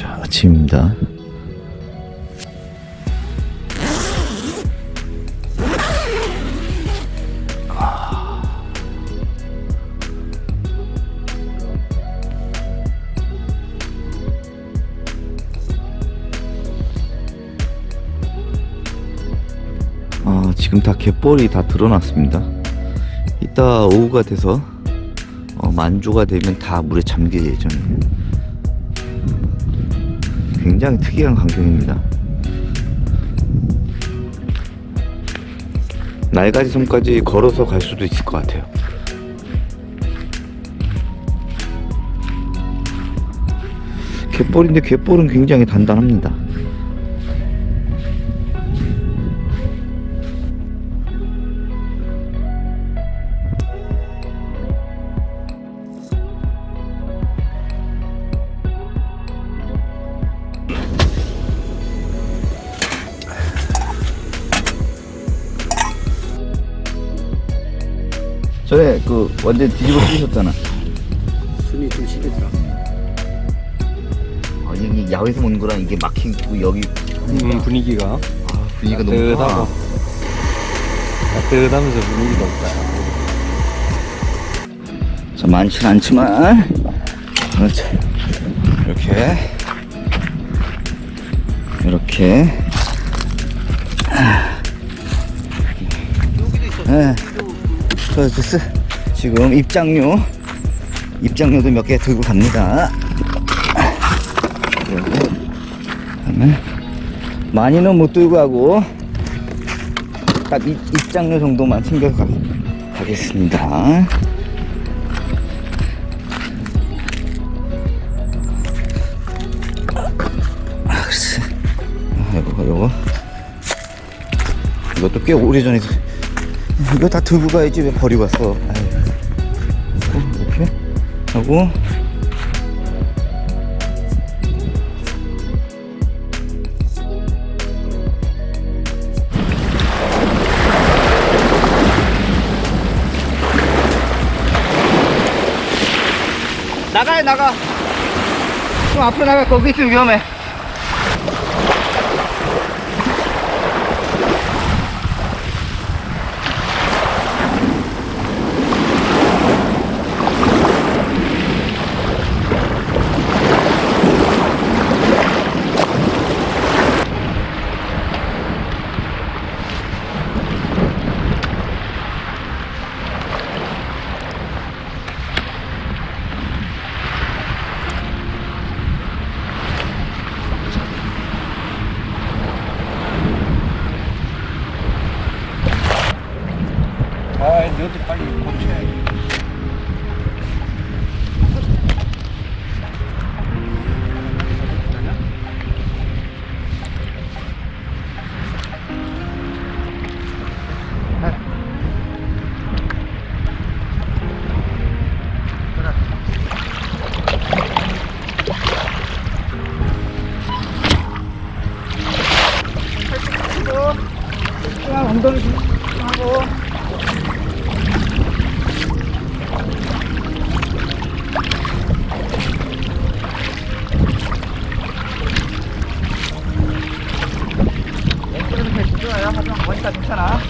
자, 아침입니다. 아, 지금 다 갯벌이 다 드러났습니다. 이따 오후가 돼서 어, 만조가 되면 다 물에 잠길 예정이에요. 굉장히 특이한 광경입니다. 날가지 섬까지 걸어서 갈 수도 있을 것 같아요. 갯벌인데 갯벌은 굉장히 단단합니다. 전에 그 완전 뒤집어 쓰셨잖아. 숨이 좀 쉬겠더라. 아, 여기 야외에서 먹는 거랑 이게 막히고 여기 음, 분위기가 아, 분위기가 너무 따뜻하고 좋아. 따뜻하면서 분위기가 없다. 자, 많진 않지만 그렇지. 이렇게 이렇게 저, 지금 입장료 입장료도 몇 개 들고 갑니다 많이는 못 들고 가고 딱 입, 입장료 정도만 챙겨서 가, 가겠습니다 아. 아. 이것도 꽤 오래전에, 이거 다 들고 가야지 왜 버리고 왔어. 이렇게 하고. 나가요, 나가. 좀 앞으로 나가 거기 있으면 위험해 그냥 엉덩이 하고. 왼쪽에도 배 좋아요. 하지만 머니까 괜찮아.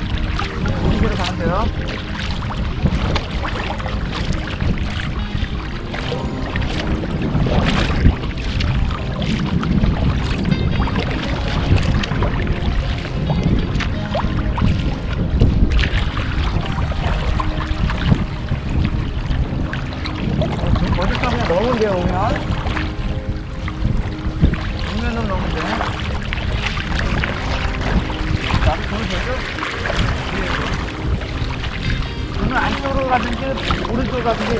가면 돼요 돼요 오면. 오면은 넣으면 돼. 나도 돈을 되죠? 오늘 안쪽으로 가든지 오른쪽으로 가든지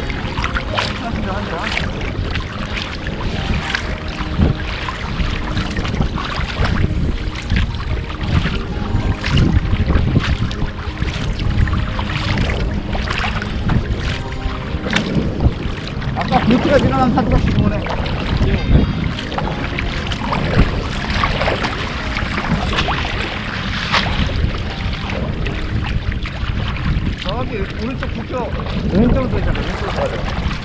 하시면 하죠 저기 오른쪽 북쪽 왼쪽으로 되잖아 왼쪽으로. 가야 돼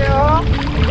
안녕하세요.